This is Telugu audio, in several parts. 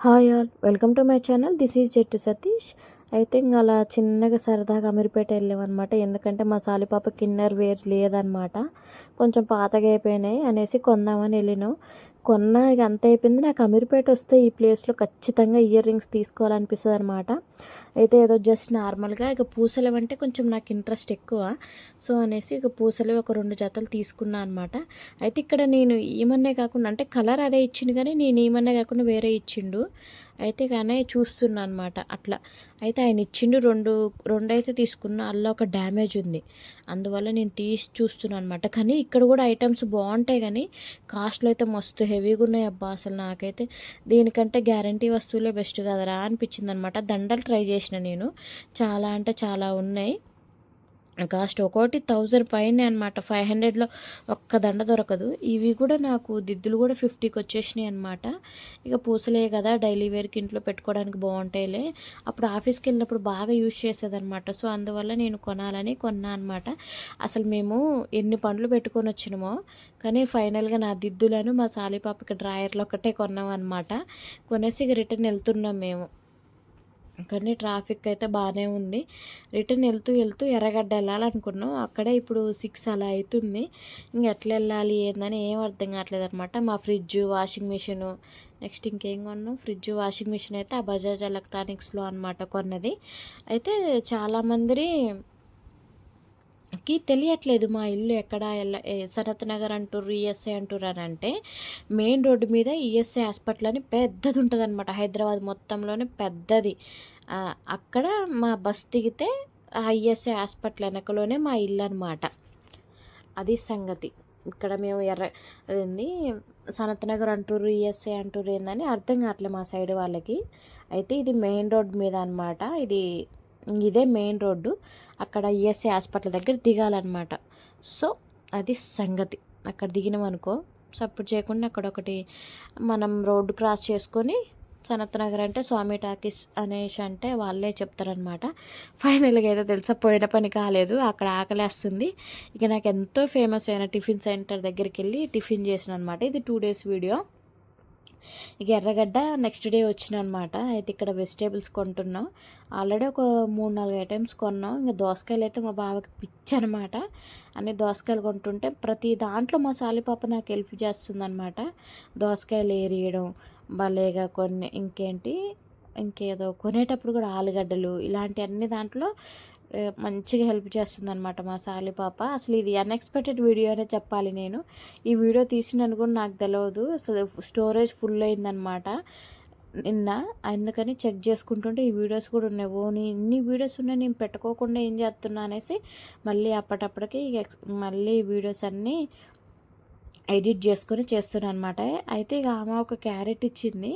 hi all welcome to my channel this is Jettu Satish అయితే ఇంకా అలా చిన్నగా సరదాగా అమీర్పేట వెళ్ళామన్నమాట. ఎందుకంటే మా సాలిపాప కిన్నర్ వేర్ లేదనమాట కొంచెం పాతగా అయిపోయినాయి అనేసి కొందామని వెళ్ళినాం. కొన్నా ఇక అంత అయిపోయింది. నాకు అమీర్పేట వస్తే ఈ ప్లేస్లో ఖచ్చితంగా ఇయర్ రింగ్స్ తీసుకోవాలనిపిస్తుంది అనమాట అయితే ఏదో జస్ట్ నార్మల్గా ఇక పూసలు అంటే కొంచెం నాకు ఇంట్రెస్ట్ ఎక్కువ. సో అనేసి ఇక పూసలు ఒక రెండు జతలు తీసుకున్నా అనమాట అయితే ఇక్కడ నేను ఏమన్నా కాకుండా అంటే కలర్ అదే ఇచ్చిండు కానీ నేను ఏమన్నా కాకుండా వేరే ఇచ్చిండు. అయితే కానీ చూస్తున్నా అనమాట అట్లా. అయితే ఆయన ఇచ్చిండు రెండు రెండు అయితే తీసుకున్నా అలా ఒక డ్యామేజ్ ఉంది. అందువల్ల నేను తీసి చూస్తున్నాను అనమాట కానీ ఇక్కడ కూడా ఐటమ్స్ బాగుంటాయి కానీ కాస్ట్లు అయితే మస్తు హెవీగా ఉన్నాయి అబ్బా అసలు నాకైతే. దీనికంటే గ్యారంటీ వస్తువులే బెస్ట్ కదరా అనిపించింది అనమాట దండలు ట్రై చేసిన నేను. చాలా అంటే చాలా ఉన్నాయి. కాస్ట్ ఒక్కోటి థౌజండ్ పైన అనమాట ఫైవ్ హండ్రెడ్లో ఒక్క దండ దొరకదు. ఇవి కూడా నాకు దిద్దులు కూడా ఫిఫ్టీకి వచ్చేసినాయి అనమాట ఇక పూసలే కదా డైలీ వేర్కి ఇంట్లో పెట్టుకోవడానికి బాగుంటాయిలే. అప్పుడు ఆఫీస్కి వెళ్ళినప్పుడు బాగా యూజ్ చేసేదనమాట సో అందువల్ల నేను కొనాలని కొన్నా అనమాట అసలు మేము ఎన్ని పండ్లు పెట్టుకొని వచ్చినామో కానీ ఫైనల్గా నా దిద్దులను మా సాలిపాపకి డ్రాయర్లు ఒకటే కొన్నాం అనమాట కొనేసి ఇక రిటర్న్ వెళ్తున్నాం మేము. కానీ ట్రాఫిక్ అయితే బాగానే ఉంది. రిటర్న్ వెళ్తూ వెళ్తూ ఎర్రగడ్డ వెళ్ళాలనుకున్నాం. అక్కడే ఇప్పుడు సిక్స్ అలా అవుతుంది ఇంక ఎట్లా వెళ్ళాలి ఏందని ఏం అర్థం కావట్లేదు అనమాట మా ఫ్రిడ్జ్ వాషింగ్ మిషను నెక్స్ట్ ఇంకేం కొన్నాం? ఫ్రిడ్జ్ వాషింగ్ మిషన్ అయితే ఆ బజాజ్ ఎలక్ట్రానిక్స్లో అనమాట కొన్నది. అయితే చాలామంది కి తెలియట్లేదు మా ఇల్లు ఎక్కడ సనత్ నగర్ అంటారు ఈఎస్ఐ అంటారు అని అంటే మెయిన్ రోడ్డు మీద ఈఎస్ఐ హాస్పిటల్ అని పెద్దది ఉంటుంది అనమాట హైదరాబాద్ మొత్తంలోనే పెద్దది. అక్కడ మా బస్ దిగితే ఆ ఈఎస్ఐ హాస్పిటల్ వెనకలోనే మా ఇల్లు అనమాట అది సంగతి. ఇక్కడ మేము ఎర్ర అదేంది సనత్ నగర్ అంటారు ఈఎస్ఐ అంటారు ఏందని అర్థం కావట్లేదు మా సైడ్ వాళ్ళకి. అయితే ఇది మెయిన్ రోడ్ మీద అనమాట ఇది ఇదే మెయిన్ రోడ్డు. అక్కడ ఈఎస్ఐ హాస్పిటల్ దగ్గర దిగాలన్నమాట. సో అది సంగతి. అక్కడ దిగినాం అనుకో సపోర్ట్ చేయకుండా అక్కడ ఒకటి మనం రోడ్డు క్రాస్ చేసుకొని సనత్ నగర్ అంటే స్వామి టాకీస్ అనేసి అంటే వాళ్ళే చెప్తారనమాట ఫైనల్గా అయితే తెలుసా పోయిన పని కాలేదు. అక్కడ ఆకలేస్తుంది. ఇక నాకు ఎంతో ఫేమస్ అయిన టిఫిన్ సెంటర్ దగ్గరికి వెళ్ళి టిఫిన్ చేసిన అనమాట ఇది టూ డేస్ వీడియో. ఇక ఎర్రగడ్డ నెక్స్ట్ డే వచ్చిన అనమాట అయితే ఇక్కడ వెజిటేబుల్స్ కొంటున్నాం. ఆల్రెడీ ఒక మూడు నాలుగు ఐటమ్స్ కొన్నాం. ఇంకా దోసకాయలు అయితే మా బావకి పిచ్చి అనమాట అన్ని దోసకాయలు కొంటుంటే ప్రతి దాంట్లో మా సాలిపాప నాకు హెల్ప్ చేస్తుంది అనమాట దోసకాయలు ఏరియడం భలేగా కొన్ని ఇంకేంటి ఇంకేదో కొనేటప్పుడు కూడా ఆలుగడ్డలు ఇలాంటి అన్ని దాంట్లో మంచిగా హెల్ప్ చేస్తుంది అనమాట మా సాలి పాప. అసలు ఇది అన్ఎక్స్పెక్టెడ్ వీడియో అనే చెప్పాలి నేను. ఈ వీడియో తీసినను కూడా నాకు తెలియదు స్టోరేజ్ ఫుల్ అయిందనమాట నిన్న అందుకని చెక్ చేసుకుంటుంటే ఈ వీడియోస్ కూడా ఉన్నాయి. ఓ ఇన్ని వీడియోస్ ఉన్నాయి నేను పెట్టుకోకుండా ఏం చేస్తున్నా అనేసి మళ్ళీ అప్పటప్పటికి మళ్ళీ వీడియోస్ అన్నీ ఎడిట్ చేసుకొని చేస్తున్నాను అనమాట అయితే ఇక ఆమె ఒక క్యారెట్ ఇచ్చింది.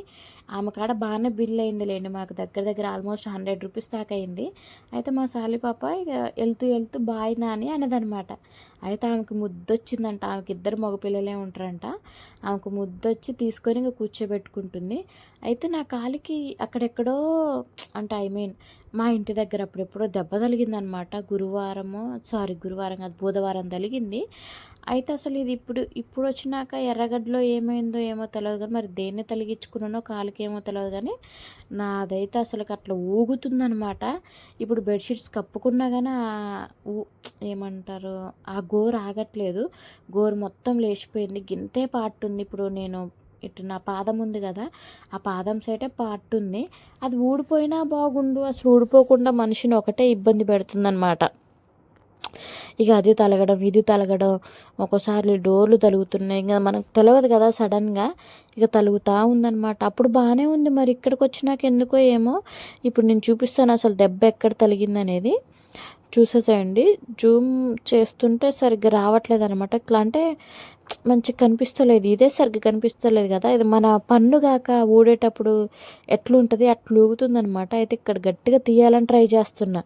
ఆమె కాడ బాగానే బిల్ అయిందిలేండి. మాకు దగ్గర దగ్గర ఆల్మోస్ట్ హండ్రెడ్ రూపీస్ దాకా అయింది. అయితే మా సాలి పాప ఇక వెళ్తూ వెళ్తూ బాయ్ నాని అనేదనమాట అయితే ఆమెకు ముద్దొచ్చిందంట. ఆమెకి ఇద్దరు మగపిల్లలే ఉంటారంట. ఆమెకు ముద్దొచ్చి తీసుకొని ఇంకా కూర్చోబెట్టుకుంటుంది. అయితే నా కాలికి అక్కడెక్కడో అంటే ఐ మీన్ మా ఇంటి దగ్గర అప్పుడెప్పుడో దెబ్బ తగిలిందనమాట. గురువారము సారీ గురువారం కాదు బుధవారం తగిలింది. అయితే అసలు ఇది ఇప్పుడు ఇప్పుడు వచ్చినాక ఎర్రగడ్డలో ఏమైందో ఏమో తెలియదు కానీ మరి దేన్ని తలిగించుకున్నానో కాలుకేమో ఏమో తెలియదు కానీ నాదైతే అసలు అట్లా ఊగుతుందనమాట ఇప్పుడు బెడ్షీట్స్ కప్పుకున్నా కానీ ఏమంటారు ఆ గోరు ఆగట్లేదు. గోరు మొత్తం లేచిపోయింది. గింతే పాటుంది ఇప్పుడు నేను ఇటు నా పాదం ఉంది కదా ఆ పాదం సైటే పాటుంది అది ఊడిపోయినా బాగుండు. అసలు ఊడిపోకుండా మనిషిని ఒకటే ఇబ్బంది పెడుతుందన్నమాట. ఇక అది తలగడం ఇది తలగడం ఒక్కోసారి డోర్లు తలుగుతున్నాయి. ఇంకా మనకు తెలియదు కదా సడన్గా ఇక తలుగుతూ ఉందన్నమాట. అప్పుడు బాగానే ఉంది మరి ఇక్కడికి వచ్చినాక ఎందుకో ఏమో. ఇప్పుడు నేను చూపిస్తాను అసలు దెబ్బ ఎక్కడ తలిగింది అనేది చూసేసేయండి. జూమ్ చేస్తుంటే సరిగ్గా రావట్లేదు అనమాట ఇట్లా అంటే మంచిగా కనిపిస్తలేదు. ఇదే సరిగ్గా కనిపిస్తలేదు కదా. ఇది మన పన్ను కాక ఊడేటప్పుడు ఎట్లుంటుంది? అట్లా ఊగుతుందనమాట అయితే ఇక్కడ గట్టిగా తీయాలని ట్రై చేస్తున్నా.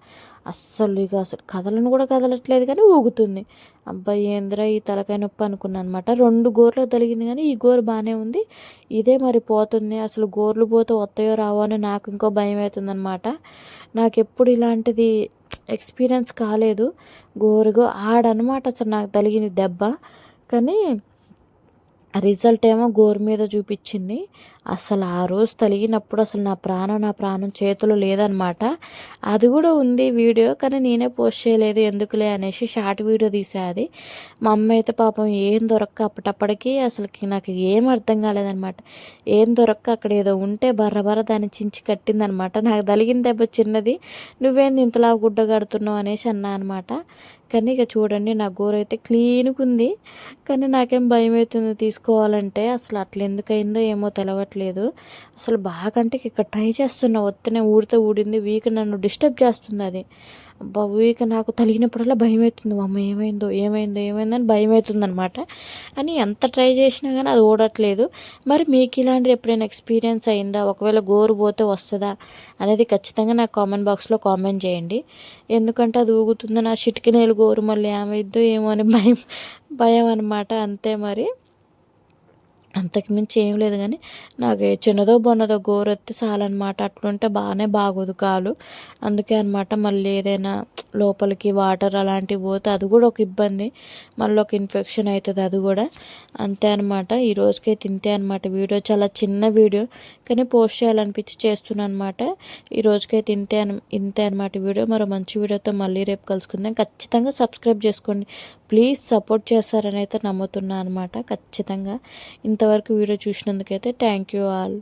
అస్సలు ఇక అసలు కదలను కూడా కదలట్లేదు కానీ ఊగుతుంది. అబ్బాయి ఏంద్రా ఈ తలకాయ నొప్పి అనుకున్నాను అనమాట రెండు గోర్లు తొలిగింది కానీ ఈ గోరు బాగానే ఉంది. ఇదే మరి పోతుంది. అసలు గోర్లు పోతే వస్తాయో రావో అని నాకు ఇంకో భయం అవుతుంది అనమాట నాకు ఎప్పుడు ఇలాంటిది ఎక్స్పీరియన్స్ కాలేదు. గోరుగో ఆడనమాట అసలు నాకు తలిగింది దెబ్బ. కానీ రిజల్ట్ ఏమో గోరు మీద చూపించింది. అసలు ఆ రోజు తలిగినప్పుడు అసలు నా ప్రాణం నా ప్రాణం చేతిలో లేదనమాట. అది కూడా ఉంది వీడియో కానీ నేనే పోస్ట్ చేయలేదు ఎందుకులే అనేసి షార్ట్ వీడియో తీసే అది. మా అమ్మ అయితే పాపం ఏం దొరక్క అప్పటప్పటికి అసలుకి నాకు ఏం అర్థం కాలేదనమాట. ఏం దొరక్క అక్కడ ఏదో ఉంటే బర్ర బర్ర దాన్ని చించి కట్టిందనమాట. నాకు తలిగిన దెబ్బ చిన్నది నువ్వేంది ఇంతలా గుడ్డ కడుతున్నావు అనేసి అన్నా అనమాట. కానీ ఇక చూడండి నా గోరు అయితే క్లీన్గా ఉంది. కానీ నాకేం భయం అవుతుంది తీసుకోవాలంటే అసలు అట్లా ఎందుకయిందో ఏమో తెలవట్లేదు. అసలు బాగా అంటే ఇక్కడ ట్రై చేస్తున్నా. వత్తనే ఊడితే ఊడింది. వీక్ నన్ను డిస్టర్బ్ చేస్తుంది అది. అబ్బా వీక్ నాకు తలిగినప్పుడల్లా భయం అవుతుంది అమ్మ ఏమైందో ఏమైందో ఏమైందో అని భయం అవుతుంది అనమాట అని ఎంత ట్రై చేసినా కానీ అది ఓడట్లేదు. మరి మీకు ఇలాంటిది ఎప్పుడైనా ఎక్స్పీరియన్స్ అయిందా? ఒకవేళ గోరు పోతే వస్తుందా? అనేది ఖచ్చితంగా నాకు కామెంట్ బాక్స్లో కామెంట్ చేయండి. ఎందుకంటే అది ఊగుతుంది. నా చిటికినేలు గోరు మళ్ళీ ఏమైద్దో ఏమో అని భయం భయం అనమాట అంతే మరి. అంతకుమించి ఏం లేదు కానీ నాకు చిన్నదో బొన్నదో గోరొత్తి చాలన్నమాట. అట్లుంటే బాగానే బాగోదు కాలు. అందుకే అనమాట మళ్ళీ ఏదైనా లోపలికి వాటర్ అలాంటివి పోతే అది కూడా ఒక ఇబ్బంది. మళ్ళీ ఒక ఇన్ఫెక్షన్ అవుతుంది అది కూడా. అంతే అనమాట ఈ రోజుకే తింతే అనమాట వీడియో చాలా చిన్న వీడియో కానీ పోస్ట్ చేయాలనిపించి చేస్తున్నాను అనమాట ఈ రోజుకే తింతే అని ఇంతే అనమాట వీడియో. మరో మంచి వీడియోతో మళ్ళీ రేపు కలుసుకుందాం. ఖచ్చితంగా సబ్స్క్రైబ్ చేసుకోండి. ప్లీజ్ సపోర్ట్ చేస్తారని అయితే నమ్ముతున్నాను అనమాట ఖచ్చితంగా. ఇంతవరకు వీడియో చూసినందుకైతే థ్యాంక్ యూ ఆల్